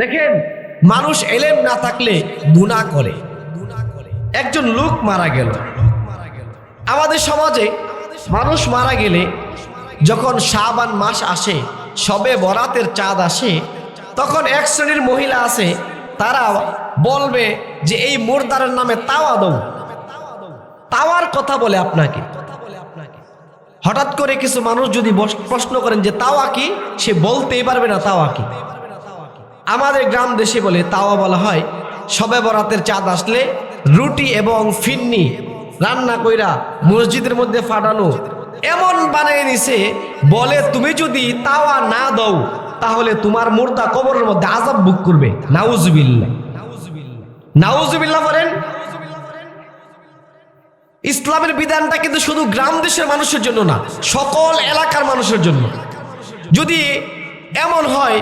দেখেন, মানুষ এলেম না থাকলে গুণা করে। একজন লোক মারা গেল। আমাদের সমাজে মানুষ মারা গেলে যখন শাবান মাস আসে, সবে বরাতের চাঁদ আসে, তখন এক শ্রেণির মহিলা আছে, তারা বলবে যে এই মোরদারের নামে তাওয়া দৌ তাওয়ার কথা বলে আপনাকে। হঠাৎ করে কিছু মানুষ যদি প্রশ্ন করেন যে তাওয়া কি? সে বলতেই পারবে না তাওয়া কি। আমাদের গ্রাম দেশে বলে, তাওয়া বলা হয়। সবে বরাতের চাঁদ আসলে রুটি এবং ফিন্নি রান্না কইরা মসজিদের মধ্যে ফাটানো। এমন বানিয়ে নিছে, বলে, তুমি যদি তাওয়া না দাও, তাহলে তোমার মুর্দা কবরের মধ্যে আজাব বুক করবে। নাউজুবিল্লা নাউজুবিল্লা বলেন, ইসলামের বিধানটা কিন্তু শুধু গ্রাম দেশের মানুষের জন্য না, সকল এলাকার মানুষের জন্য। যদি এমন হয়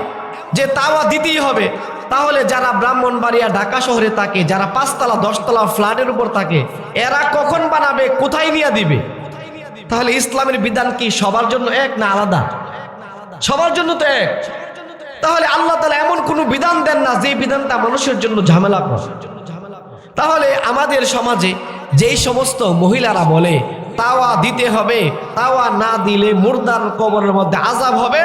যে তাওয়া দিতেই হবে। তাহলে যারা ব্রাহ্মণবাড়িয়া ঢাকা শহরে থাকে, যারা পাঁচতলা, দশতলা ফ্ল্যাটের উপর থাকে, এরা কখন বানাবে, কোথায় নিয়ে দিবে? তাহলে ইসলামের বিধান কি, সবার জন্য এক না আলাদা? সবার জন্য তো এক। তাহলে আল্লাহ তালা এমন কোনো বিধান দেন না, যে বিধানটা মানুষের জন্য ঝামেলা করে। তাহলে আমাদের সমাজে যেই সমস্ত মহিলারা বলে, তাওয়া দিতে হবে, তাওয়া না দিলে মুর্দার কবরের মধ্যে আজাব হবে।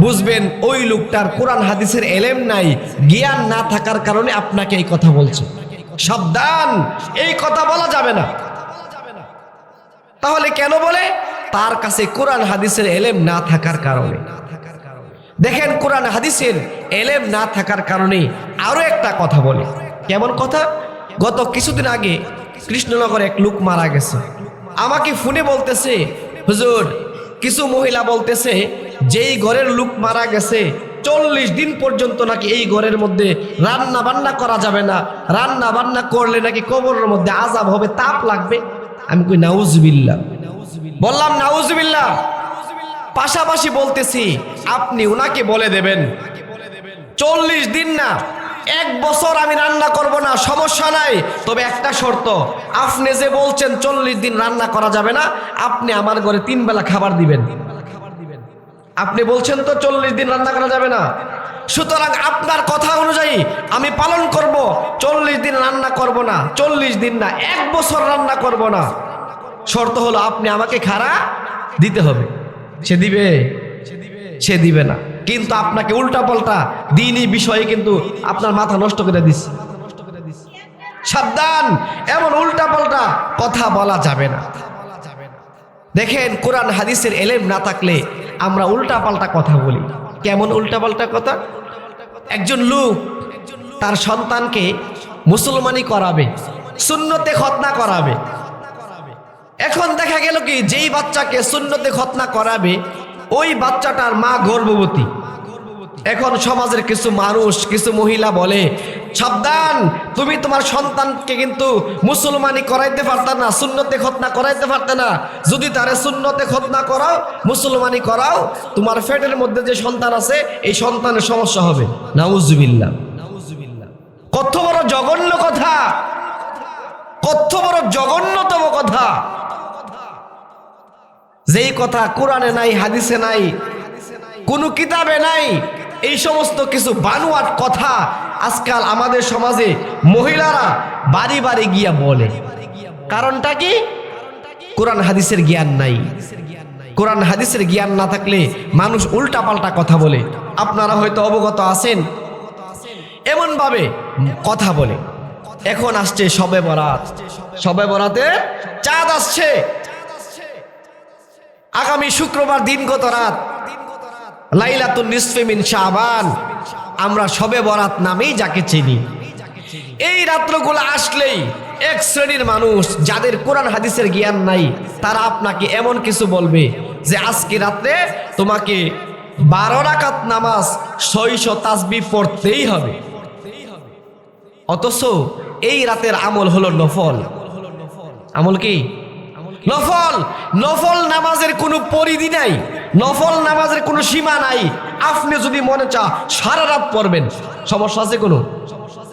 বুঝবেন, ওই লোকটার কোরআন হাদিসের এলেম নাই, জ্ঞান না থাকার কারণে আপনাকে এই কথা বলছে। সাবধান, এই কথা বলা যাবে না। তাহলে কেন বলে? তার কাছে কোরআন হাদিসের এলেম না থাকার কারণে। দেখেন, কোরআন হাদিসের এলেম না থাকার কারণে আরও একটা কথা বলে। কেমন কথা? গত কিছুদিন আগে কৃষ্ণনগরে এক লোক মারা গেছে। আমাকে ফোনে বলতেছে, হুজুর, কিছু মহিলা বলতেছে যেই ঘরের লোক মারা গেছে, চল্লিশ দিন পর্যন্ত নাকি এই ঘরের মধ্যে রান্না বান্না করা যাবে না। রান্না বান্না করলে নাকি কবরের মধ্যে আজাব হবে, তাপ লাগবে। আমি কই নাউজবিল্লা বললাম নাউজবিল্লা পাশাপাশি বলতেছি, আপনি ওনাকে বলে দেবেন, চল্লিশ দিন না, এক বছর আমি রান্না করব না, সমস্যা নাই। তবে একটা শর্ত, আপনি যে বলছেন চল্লিশ দিন রান্না করা যাবে না, আপনি আমার ঘরে তিন বেলা খাবার দিবেন। আপনি বলছেন তো চল্লিশ দিন রান্না করা যাবে না। সুতরাং আপনার কথা অনুযায়ী আমি পালন করব, চল্লিশ দিন রান্না করব না, চল্লিশ দিন না, এক বছর রান্না করব না। শর্ত হলো আপনি আমাকে খাড়া দিতে হবে। সে দিবে সে দিবে না। কিন্তু আপনাকে উল্টা পাল্টা দিনই বিষয়ে কিন্তু আপনার মাথা নষ্ট করে দিচ্ছে সাবধান, এমন উল্টা পাল্টা কথা বলা যাবে না। দেখেন, কোরআন হাদিসের এলেম না থাকলে আমরা উল্টা পাল্টা কথা বলি। কেমন উল্টা পাল্টা কথা? একজন লোক তার সন্তানকে মুসলমানি করাবে শূন্যতে খতনা করাবে। এখন দেখা গেল কি, যেই বাচ্চাকে শূন্যতে খতনা করাবে, ওই বাচ্চাটার মা গর্ভবতী। এখন সমাজের কিছু মানুষ, কিছু মহিলা বলে, সাবধান, তুমি তোমার সন্তানকে কিন্তু মুসলমানি করাইতে পারত না, সুন্নতে খতনা করাইতে পারতে না। যদি তারে সুন্নতে খতনা করাও, মুসলমানি করাও, তোমার ফেটের মধ্যে যে সন্তান আছে, এই সন্তানের সমস্যা হবে। নাউজুবিল্লাহ। কত বড় জঘন্য কথা। কত বড় জঘন্যতম কথা। যেই কথা কোরআনে নাই, হাদিসে নাই, কোনো কিতাবে নাই এই সমস্ত কিছু বানুয়াট কথা আজকাল আমাদের সমাজে মহিলারা বাড়ি বাড়ি গিয়া বলে। কারণটা কি? কোরআন হাদিসের জ্ঞান নাই। কোরআন হাদিসের জ্ঞান না থাকলে মানুষ উল্টা পাল্টা কথা বলে। আপনারা হয়তো অবগত আছেন। এমন ভাবে কথা বলে। এখন আসছে সবে বরাত। সবে বরাতে চাঁদ আসছে। আগামী শুক্রবার দিনগত রাত। লাইলাতুন নিসফে মিন শাবান। আমরা সবে বরাত নামেই যাকে চিনি। এই রাত্রগুলো আসলেই এক শ্রেণির মানুষ যাদের কোরআন হাদিসের জ্ঞান নাই, তারা আপনাকে এমন কিছু বলবে যে, আজকে রাত্রে তোমাকে বারো রাকাত নামাজ ছয়শো তাসবি পড়তেই হবে। অথচ এই রাতের আমল হলো নফল। আমল কি? নফল। নফল নামাজের কোনো পরিধি নাই। নফল নামাজের কোনো সীমা নাই। আপনি যদি মনে চা, সারা রাত পড়বেন, সমস্যা আছে কোনো?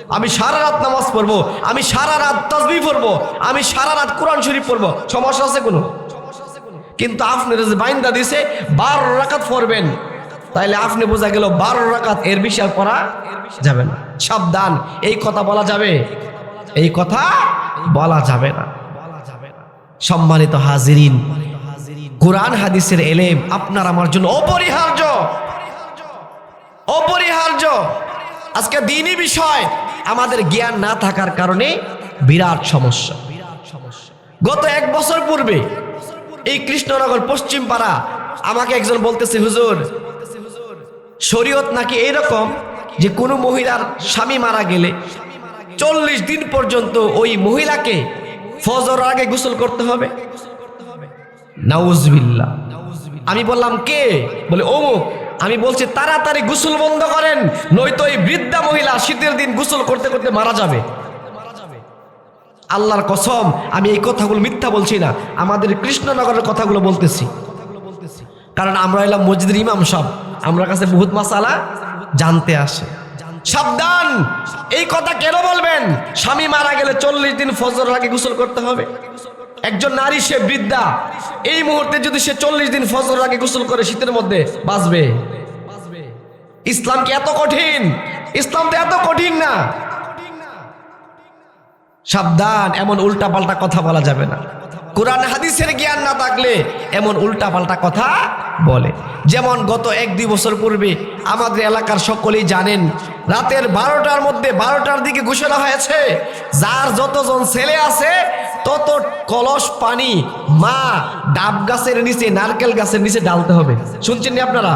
আমি সারা রাত নামাজ পড়ব, আমি সারা রাত তসবি পড়ব, আমি সারা রাত কোরআন শরীফ পড়ব, সমস্যা আছে কোনো? কিন্তু আপনার যে বাইন্দা দিছে, বারো রাকাত পড়বেন, তাইলে আপনি বোঝা গেল বারো রাকাত এর আর পড়া যাবে না। সাবধান, এই কথা বলা যাবে? এই কথা বলা যাবে না। সম্মানিত হাজিরিন কোরআন হাদিসের এলেম আপনার আমার জন্য অপরিহার্য। অপরিহার্য। আজকে দিনই বিষয়, আমাদের জ্ঞান না থাকার কারণে বিরাট সমস্যা। গত এক বছর পূর্বে এই কৃষ্ণনগর পশ্চিম পাড়া আমাকে একজন বলতেছে, হুজুর, শরীয়ত নাকি এইরকম যে কোনো মহিলার স্বামী মারা গেলে চল্লিশ দিন পর্যন্ত ওই মহিলাকে ফজর আগে গোসল করতে হবে? নাউজবিল্লা আমি বললাম কে? বলে অমুক। আমি বলছি তাড়াতাড়ি গোসল বন্ধ করেন নয়তো এই বৃদ্ধা মহিলা শীতের দিন গোসল করতে করতে মারা যাবে। আল্লাহর কসম আমি এই কথাগুলো মিথ্যা বলছি না। আমাদের কৃষ্ণনগরের কথাগুলো বলতেছি। কারণ আমরা এলাম মসজিদের ইমাম সব আমরা কাছে বহুত মাসালা জানতে আসে। সাবধান! এই কথা কেন বলবেন? স্বামী মারা গেলে চল্লিশ দিন ফজর আগে গোসল করতে হবে। একজন নারী, সে বৃদ্ধা। এই মুহূর্তে যদি সে চল্লিশ দিন ফজর আগে গোসল করে শীতের মধ্যে, বাঁচবে। ইসলাম কি এত কঠিন? ইসলাম তো এত কঠিন না। সাবধান, এমন উল্টা পাল্টা কথা বলা যাবে না। কোরআন হাদিসের জ্ঞান না থাকলে এমন উল্টা পাল্টা কথা বলে। যেমন গত এক দুই বছর পূর্বে আমাদের এলাকার সকলেই জানেন, রাতের বারোটার মধ্যে বারোটার দিকে ঘোষণা হয়েছে, যার যতজন ছেলে আছে, তত কলস পানি মা ডাব গাছের নিচে, নারকেল গাছের নিচে ডালতে হবে। শুনছেন নি আপনারা?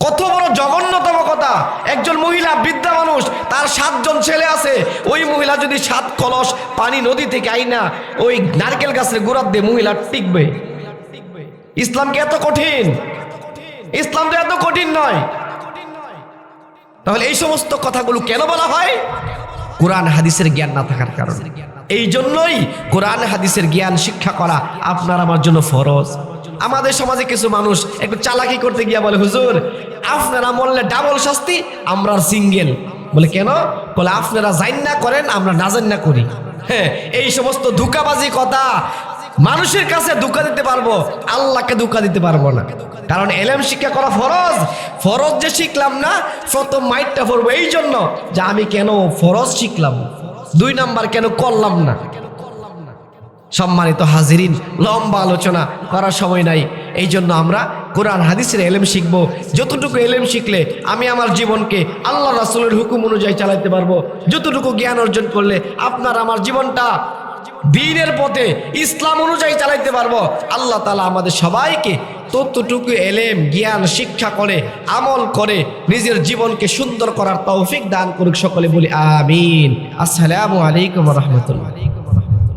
কত বড় জঘন্যতম কথা। একজন মহিলা বৃদ্ধা মানুষ, তার সাতজন ছেলে আছে, ওই মহিলা যদি সাত কলস পানি নদী থেকে আইনা, ওই নারকেল গাছের গোড়ার দিয়ে মহিলা টিকবে। ইসলাম কি এত কঠিন? ইসলাম তো এত কঠিন নয়। তাহলে এই সমস্ত কথাগুলো কেন বলা হয়? কোরআন হাদিসের জ্ঞান না থাকার কারণে। এই জন্যই কোরআন হাদিসের জ্ঞান শিক্ষা করা আপনার আমার জন্য ফরজ। আমাদের সমাজে কিছু মানুষ একটু চালাকি করতে গিয়া বলে, হুজুর, আপনারা মরলে ডাবল শাস্তি, আমরা সিঙ্গেল বলে, কেন? বলে, আপনারা জাইন না করেন, আমরা না জান না করি। হ্যাঁ এই সমস্ত ধোকাবাজি কথা মানুষের কাছে ধোকা দিতে পারব, আল্লাহকে ধোকা দিতে পারব না। কারণ এলেম শিক্ষা করা ফরজ। ফরজ যে শিখলাম না, প্রথম মাইটটা পড়ব এই জন্য যে আমি কেন ফরজ শিখলাম? দুই নাম্বার কেন করলাম না? সম্মানিত হাজিরিন, লম্বা আলোচনা করার সময় নাই। এই জন্য আমরা কোরআন, হাদিসের এলেম শিখব। যতটুকু এলেম শিখলে আমি আমার জীবনকে আল্লাহ রাসুলের হুকুম অনুযায়ী চালাতে পারব। যতটুকু জ্ঞান অর্জন করলে আপনার আমার জীবনটা দিনের পথে ইসলাম অনুযায়ী চালাইতে পারব। আল্লাহ তালা আমাদের সবাইকে ততটুকু এলেম, জ্ঞান, শিক্ষা করে, আমল করে নিজের জীবনকে সুন্দর করার তৌফিক দান করুক সকলে বলি আমিন। আসসালামু আলাইকুম রহমতুল্লাহ।